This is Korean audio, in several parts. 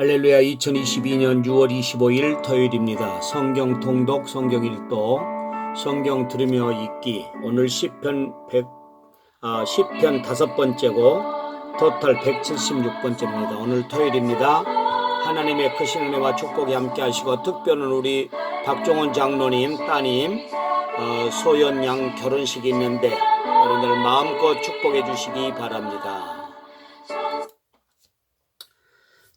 할렐루야 2022년 6월 25일 토요일입니다. 성경 통독 성경 일도 성경 들으며 읽기 오늘 10편 100 아, 10편 다섯 번째고 토탈 176번째입니다. 오늘 토요일입니다. 하나님의 크신 은혜와 축복이 함께 하시고 특별은 우리 박종원 장로님 따님 어, 소연 양 결혼식이 있는데 여러분들 마음껏 축복해 주시기 바랍니다.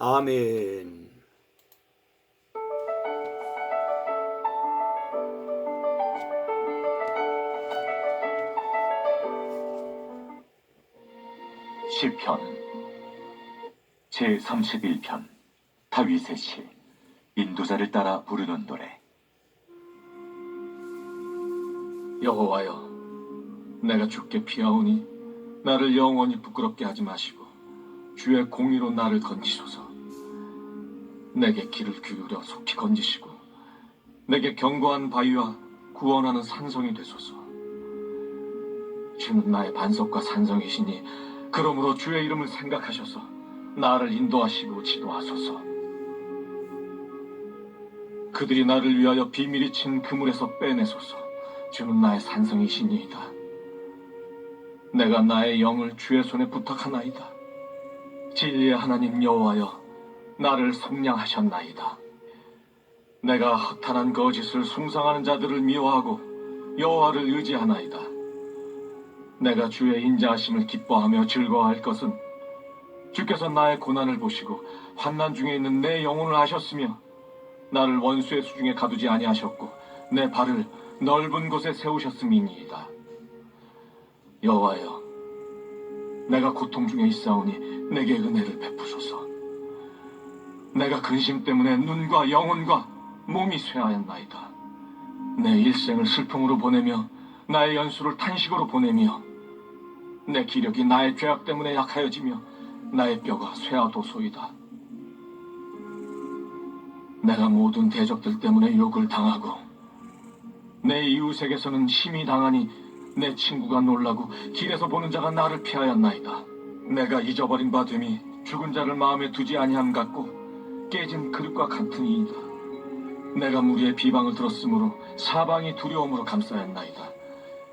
아멘. 시편 제31편 다윗의 시 인도자를 따라 부르는 노래 여호와여, 내가 주께 피하오니 나를 영원히 부끄럽게 하지 마시고 주의 공의로 나를 건지소서. 내게 길을 기울여 속히 건지시고 내게 견고한 바위와 구원하는 산성이 되소서. 주는 나의 반석과 산성이시니 그러므로 주의 이름을 생각하셔서 나를 인도하시고 지도하소서. 그들이 나를 위하여 비밀이 친 그물에서 빼내소서. 주는 나의 산성이시니이다. 내가 나의 영을 주의 손에 부탁하나이다. 진리의 하나님 여호와여, 나를 속량하셨나이다. 내가 허탄한 거짓을 숭상하는 자들을 미워하고 여호와를 의지하나이다. 내가 주의 인자하심을 기뻐하며 즐거워할 것은 주께서 나의 고난을 보시고 환난 중에 있는 내 영혼을 아셨으며 나를 원수의 수중에 가두지 아니하셨고 내 발을 넓은 곳에 세우셨음이니이다. 여호와여, 내가 고통 중에 있사오니 내게 은혜를 베푸소서. 내가 근심 때문에 눈과 영혼과 몸이 쇠하였나이다. 내 일생을 슬픔으로 보내며 나의 연수를 탄식으로 보내며 내 기력이 나의 죄악 때문에 약하여지며 나의 뼈가 쇠하도소이다. 내가 모든 대적들 때문에 욕을 당하고 내 이웃에게서는 심히 당하니 내 친구가 놀라고 길에서 보는 자가 나를 피하였나이다. 내가 잊어버린 바 됨이 죽은 자를 마음에 두지 아니함 같고 깨진 그릇과 같으니이다. 내가 무리의 비방을 들었으므로 사방이 두려움으로 감싸였나이다.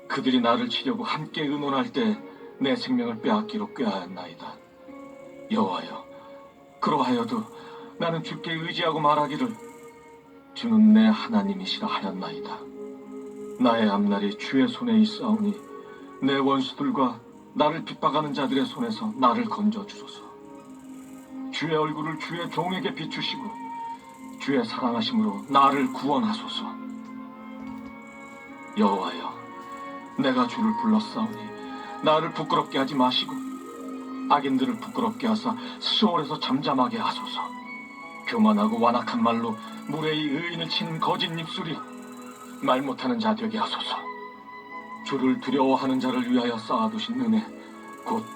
그들이 나를 치려고 함께 의논할 때 내 생명을 빼앗기로 꾀하였나이다. 여호와여, 그러하여도 나는 주께 의지하고 말하기를 주는 내 하나님이시라 하였나이다. 나의 앞날이 주의 손에 있사오니 내 원수들과 나를 핍박하는 자들의 손에서 나를 건져 주소서. 주의 얼굴을 주의 종에게 비추시고 주의 사랑하심으로 나를 구원하소서. 여호와여, 내가 주를 불렀사오니 나를 부끄럽게 하지 마시고 악인들을 부끄럽게 하사 수월에서 잠잠하게 하소서. 교만하고 완악한 말로 무례히 의인을 치는 거짓 입술이 말 못하는 자 되게 하소서. 주를 두려워하는 자를 위하여 쌓아두신 은혜, 곧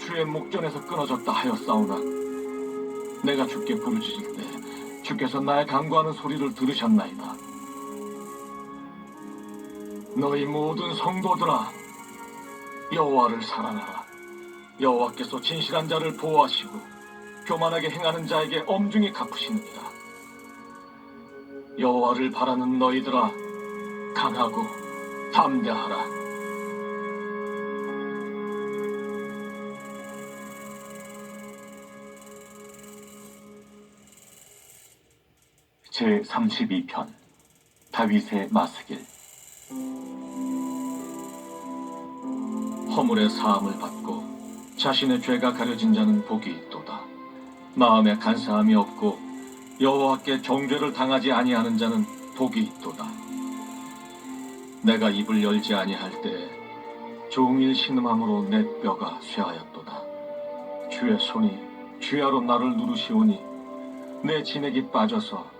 주의 목전에서 끊어졌다 하였사오나 내가 주께 부르짖을 때 주께서 나의 간구하는 소리를 들으셨나이다. 너희 모든 성도들아 여호와를 사랑하라. 여호와께서 진실한 자를 보호하시고 교만하게 행하는 자에게 엄중히 갚으시느니라. 여호와를 바라는 너희들아 강하고 담대하라. 제 32편 다윗의 마스길 허물의 사함을 받고 자신의 죄가 가려진 자는 복이 있도다. 마음에 간사함이 없고 여호와께 정죄를 당하지 아니하는 자는 복이 있도다. 내가 입을 열지 아니할 때 종일 신음함으로 내 뼈가 쇠하였도다. 주의 손이 주야로 나를 누르시오니 내 진액이 빠져서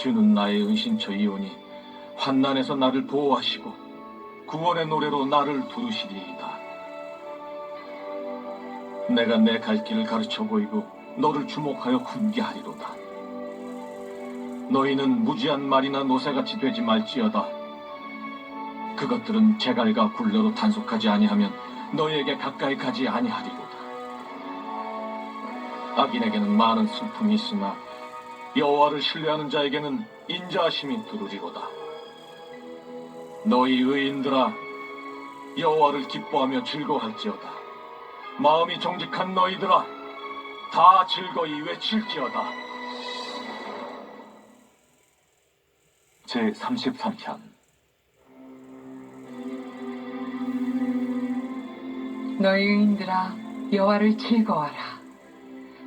주는 나의 은신처이오니 환난에서 나를 보호하시고 구원의 노래로 나를 부르시리이다. 내가 내 갈 길을 가르쳐 보이고 너를 주목하여 훈계하리로다. 너희는 무지한 말이나 노새같이 되지 말지어다. 그것들은 제갈과 굴레로 단속하지 아니하면 너희에게 가까이 가지 아니하리로다. 악인에게는 많은 슬픔이 있으나 여호와를 신뢰하는 자에게는 인자하심이 두루리로다. 너희 의인들아 여호와를 기뻐하며 즐거워할지어다. 마음이 정직한 너희들아 다 즐거이 외칠지어다. 제 33편 너희 의인들아 여호와를 즐거워하라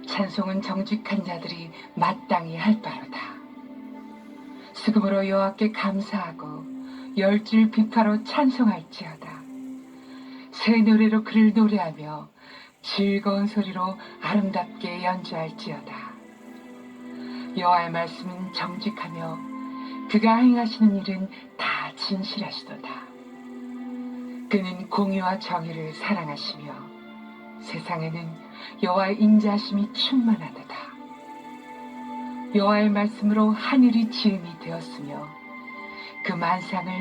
찬송은 정직한 자들이 마땅히 할 바로다. 수금으로 여호와께 감사하고 열줄 비파로 찬송할지어다. 새 노래로 그를 노래하며 즐거운 소리로 아름답게 연주할지어다. 여호와의 말씀은 정직하며 그가 행하시는 일은 다 진실하시도다. 그는 공의와 정의를 사랑하시며 세상에는 여호와의 인자하심이 충만하도다. 여호와의 말씀으로 하늘이 지음이 되었으며 그 만상을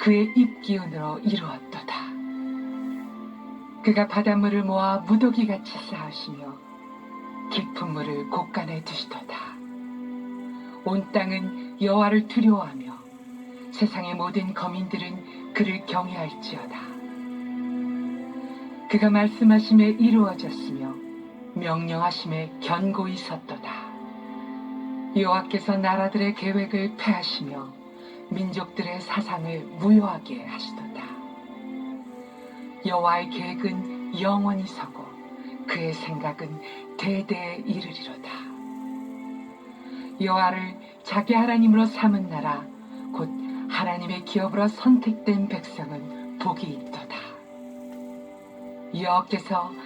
그의 입기운으로 이루었도다. 그가 바닷물을 모아 무더기같이 쌓으시며 깊은 물을 곳간에 두시도다. 온 땅은 여호와를 두려워하며 세상의 모든 거민들은 그를 경외할지어다. 그가 말씀하심에 이루어졌으며 명령하심에 견고히 섰도다. 여호와께서 나라들의 계획을 폐하시며 민족들의 사상을 무효하게 하시도다. 여호와의 계획은 영원히 서고 그의 생각은 대대에 이르리로다. 여호와를 자기 하나님으로 삼은 나라 곧 하나님의 기업으로 선택된 백성은 복이 있도다. 여호와께서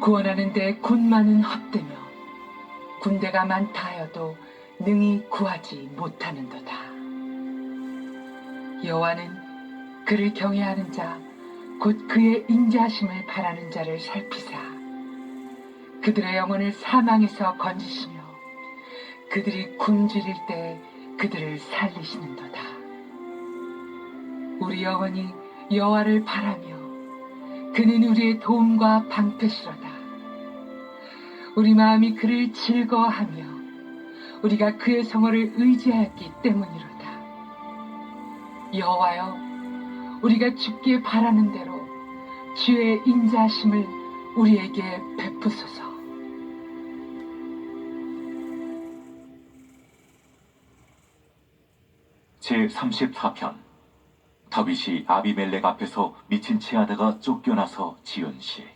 구원하는데 군만은 헛되며 군대가 많다 하여도 능히 구하지 못하는도다. 여호와는 그를 경외하는 자, 곧 그의 인자하심을 바라는 자를 살피사 그들의 영혼을 사망에서 건지시며 그들이 굶주릴 때 그들을 살리시는도다. 우리 영혼이 여호와를 바라며 그는 우리의 도움과 방패시로다. 우리 마음이 그를 즐거워하며 우리가 그의 성호를 의지하였기 때문이로다. 여호와여, 우리가 죽기에 바라는 대로 주의 인자하심을 우리에게 베푸소서. 제 34편 다윗이 아비멜렉 앞에서 미친 채 하다가 쫓겨나서 지은 시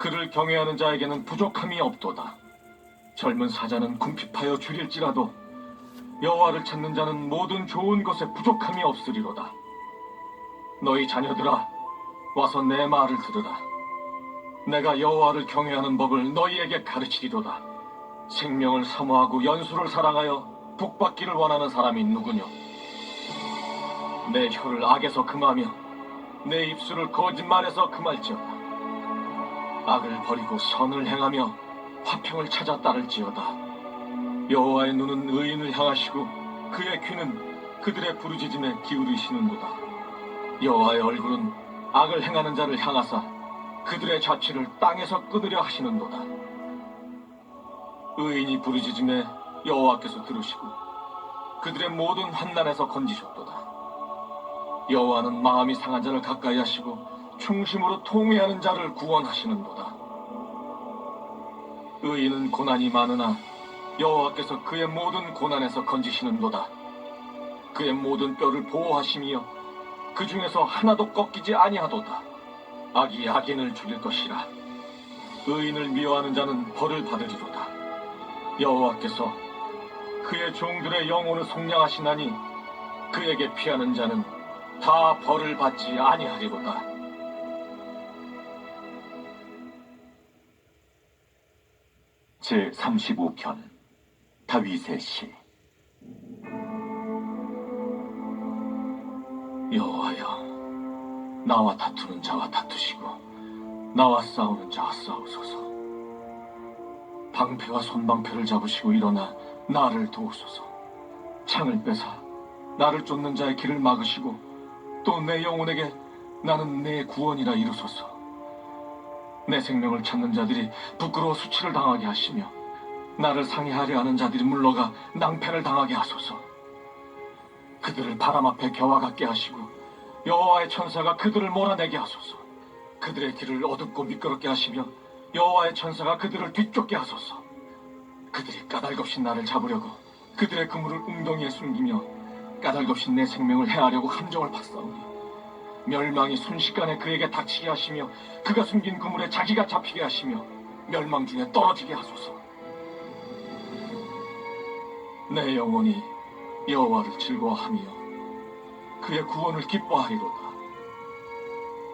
그를 경외하는 자에게는 부족함이 없도다. 젊은 사자는 궁핍하여 줄일지라도 여호와를 찾는 자는 모든 좋은 것에 부족함이 없으리로다. 너희 자녀들아, 와서 내 말을 들으라. 내가 여호와를 경외하는 법을 너희에게 가르치리로다. 생명을 사모하고 연수를 사랑하여 복받기를 원하는 사람이 누구뇨? 내 혀를 악에서 금하며 내 입술을 거짓말에서 금할지어다. 악을 버리고 선을 행하며 화평을 찾아 따를지어다. 여호와의 눈은 의인을 향하시고 그의 귀는 그들의 부르짖음에 기울이시는도다. 여호와의 얼굴은 악을 행하는 자를 향하사 그들의 자취를 땅에서 끊으려 하시는도다. 의인이 부르짖음에 여호와께서 들으시고 그들의 모든 환난에서 건지셨도다. 여호와는 마음이 상한 자를 가까이 하시고 충심으로 통회하는 자를 구원하시는도다. 의인은 고난이 많으나 여호와께서 그의 모든 고난에서 건지시는도다. 그의 모든 뼈를 보호하시며 그 중에서 하나도 꺾이지 아니하도다. 악이 악인을 죽일 것이라. 의인을 미워하는 자는 벌을 받으리로다. 여호와께서 그의 종들의 영혼을 속량하시나니 그에게 피하는 자는 다 벌을 받지 아니하리로다. 제 35편 다윗의 시 여호와여, 나와 다투는 자와 다투시고 나와 싸우는 자와 싸우소서. 방패와 손방패를 잡으시고 일어나 나를 도우소서. 창을 빼사 나를 쫓는 자의 길을 막으시고 또 내 영혼에게 나는 내 구원이라 이루소서. 내 생명을 찾는 자들이 부끄러워 수치를 당하게 하시며 나를 상해하려 하는 자들이 물러가 낭패를 당하게 하소서. 그들을 바람 앞에 겨와 같게 하시고 여호와의 천사가 그들을 몰아내게 하소서. 그들의 길을 어둡고 미끄럽게 하시며 여호와의 천사가 그들을 뒤쫓게 하소서. 그들이 까닭없이 나를 잡으려고 그들의 그물을 웅덩이에 숨기며 까닭없이 내 생명을 해하려고 함정을 파싸우니 멸망이 순식간에 그에게 닥치게 하시며 그가 숨긴 그물에 자기가 잡히게 하시며 멸망 중에 떨어지게 하소서. 내 영혼이 여호와를 즐거워하며 그의 구원을 기뻐하리로다.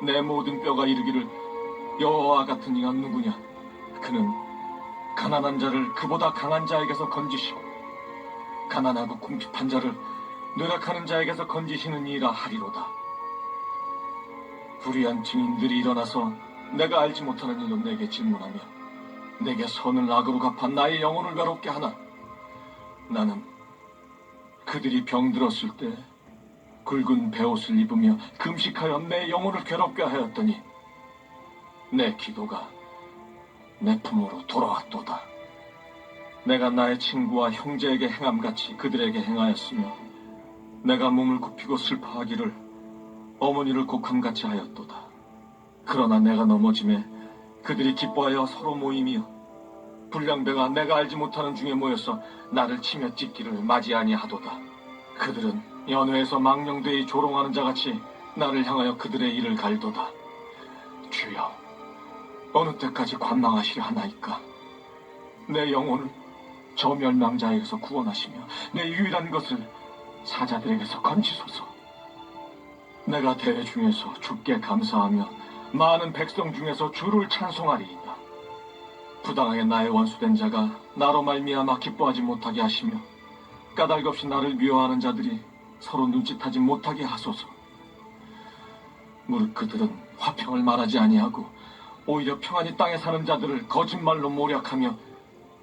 내 모든 뼈가 이르기를 여호와 같은 이가 누구냐? 그는 가난한 자를 그보다 강한 자에게서 건지시고 가난하고 궁핍한 자를 노력하는 자에게서 건지시는 이라 하리로다. 불의한 증인들이 일어나서 내가 알지 못하는 일로 내게 질문하며 내게 선을 악으로 갚아 나의 영혼을 외롭게 하나 나는 그들이 병들었을 때 굵은 베옷을 입으며 금식하여 내 영혼을 괴롭게 하였더니 내 기도가 내 품으로 돌아왔도다. 내가 나의 친구와 형제에게 행함같이 그들에게 행하였으며 내가 몸을 굽히고 슬퍼하기를 어머니를 곡함같이 하였도다. 그러나 내가 넘어짐에 그들이 기뻐하여 서로 모이며 불량배가 내가 알지 못하는 중에 모여서 나를 치며 찢기를 맞이 아니하도다. 그들은 연회에서 망령되이 조롱하는 자같이 나를 향하여 그들의 일을 갈도다. 주여, 어느 때까지 관망하시려 하나이까? 내 영혼을 저 멸망자에게서 구원하시며 내 유일한 것을 사자들에게서 건지소서. 내가 대회 중에서 주께 감사하며 많은 백성 중에서 주를 찬송하리이다. 부당하게 나의 원수된 자가 나로 말미암아 기뻐하지 못하게 하시며 까닭 없이 나를 미워하는 자들이 서로 눈짓하지 못하게 하소서. 무릇 그들은 화평을 말하지 아니하고 오히려 평안히 땅에 사는 자들을 거짓말로 모략하며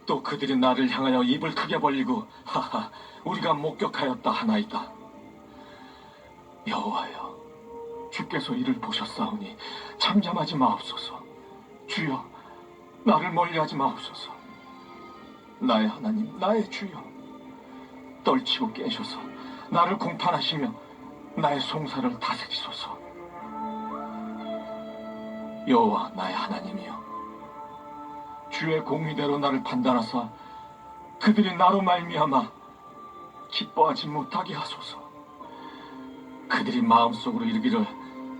또 그들이 나를 향하여 입을 크게 벌리고 하하 우리가 목격하였다 하나이다. 여호와여 주께서 이를 보셨사오니 잠잠하지 마옵소서. 주여 나를 멀리하지 마옵소서. 나의 하나님 나의 주여 떨치고 깨셔서 나를 공판하시며 나의 송사를 다스리소서. 여호와 나의 하나님이여 주의 공의대로 나를 판단하사 그들이 나로 말미암아 기뻐하지 못하게 하소서. 그들이 마음속으로 이르기를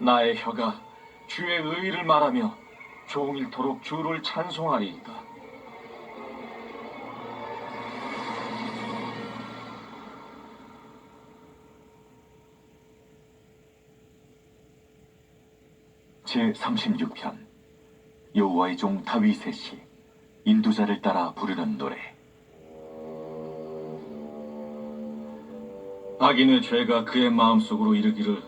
나의 혀가 주의 의를 말하며 종일토록 주를 찬송하리이다. 제 36편 여호와의 종 다윗의 시 인도자를 따라 부르는 노래 악인의 죄가 그의 마음속으로 이르기를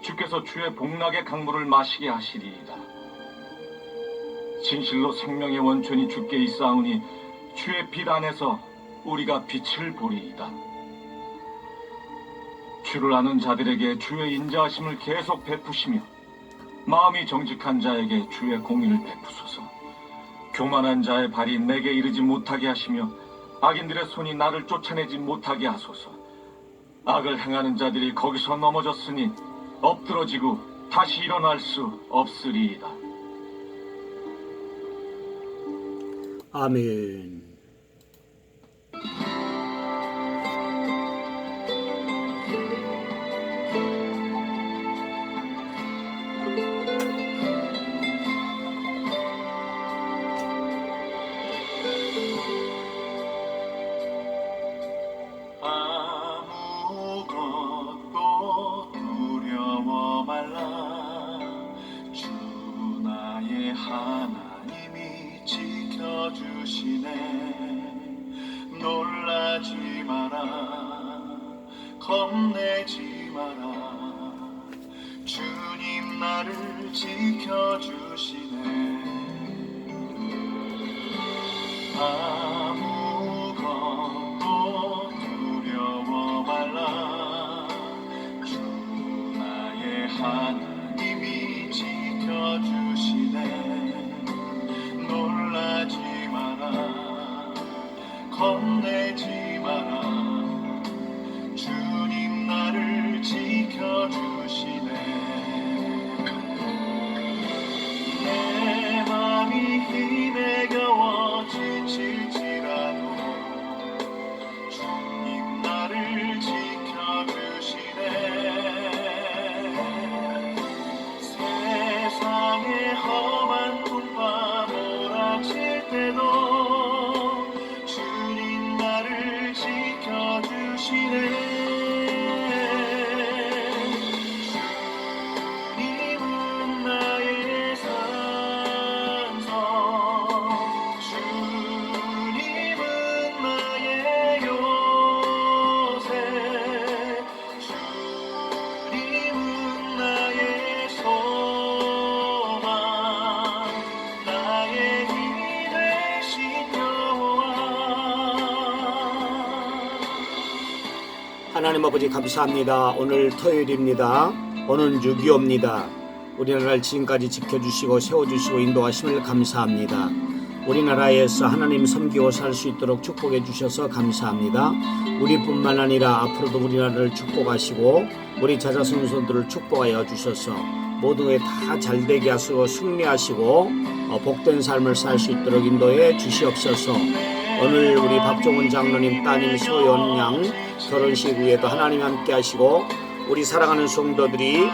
주께서 주의 복락의 강물을 마시게 하시리이다. 진실로 생명의 원천이 주께 있사오니 주의 빛 안에서 우리가 빛을 보리이다. 주를 아는 자들에게 주의 인자하심을 계속 베푸시며 마음이 정직한 자에게 주의 공의를 베푸소서. 교만한 자의 발이 내게 이르지 못하게 하시며 악인들의 손이 나를 쫓아내지 못하게 하소서. 악을 행하는 자들이 거기서 넘어졌으니 엎드러지고 다시 일어날 수 없으리이다. 아멘. 하나님 아버지 감사합니다. 오늘 토요일입니다. 오늘 6.25입니다. 우리나라를 지금까지 지켜주시고 세워주시고 인도하심을 감사합니다. 우리나라에서 하나님 섬기고 살 수 있도록 축복해 주셔서 감사합니다. 우리뿐만 아니라 앞으로도 우리나라를 축복하시고 우리 자자손손들을 축복하여 주셔서 모든 게 다 잘되게 하시고 승리하시고 어, 복된 삶을 살 수 있도록 인도해 주시옵소서. 오늘 우리 박종훈 장로님 따님 소연 양 결혼식 후에도 하나님 함께 하시고 우리 사랑하는 성도들이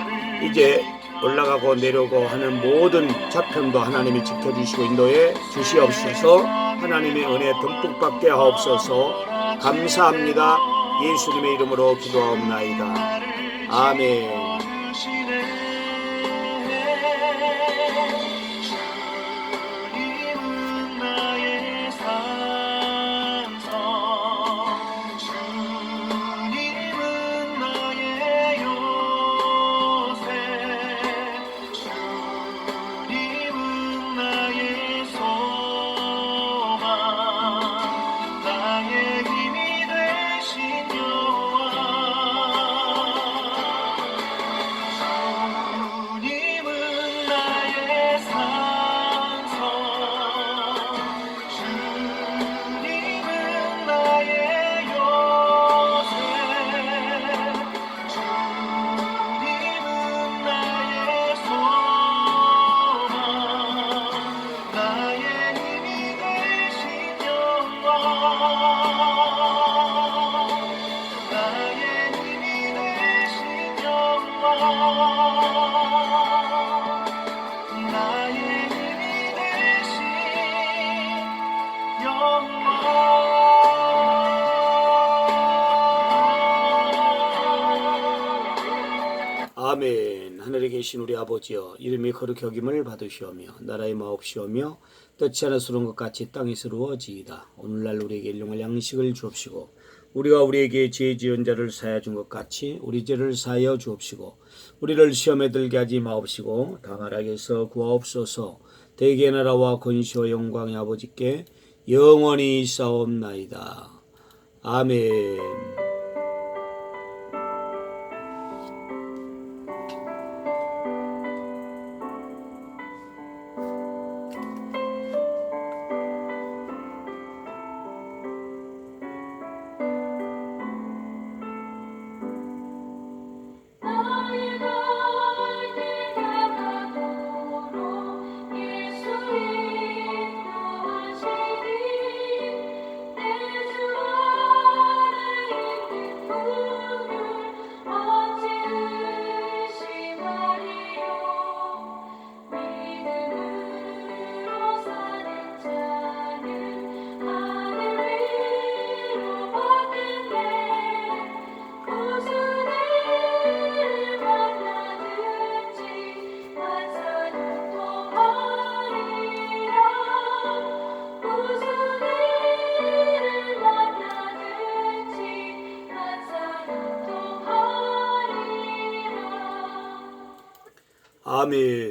이제 올라가고 내려오고 하는 모든 좌편도 하나님이 지켜주시고 인도해 주시옵소서. 하나님의 은혜 듬뿍 받게 하옵소서. 감사합니다. 예수님의 이름으로 기도하옵나이다. 아멘 아멘. 하늘에 계신 우리 아버지여, 이름이 거룩히 여김을 받으시오며, 나라의 마옵시오며, 뜻지 않으스러운 것 같이 땅에서 이루어지이다. 오늘날 우리에게 일용할 양식을 주옵시고, 우리가 우리에게 죄 지은 자를 사하여 준 것 같이 우리 죄를 사하여 주옵시고, 우리를 시험에 들게 하지 마옵시고, 당하락에서 구하옵소서, 대개 나라와 권시와 영광의 아버지께 영원히 싸움나이다. 아멘. 아멘.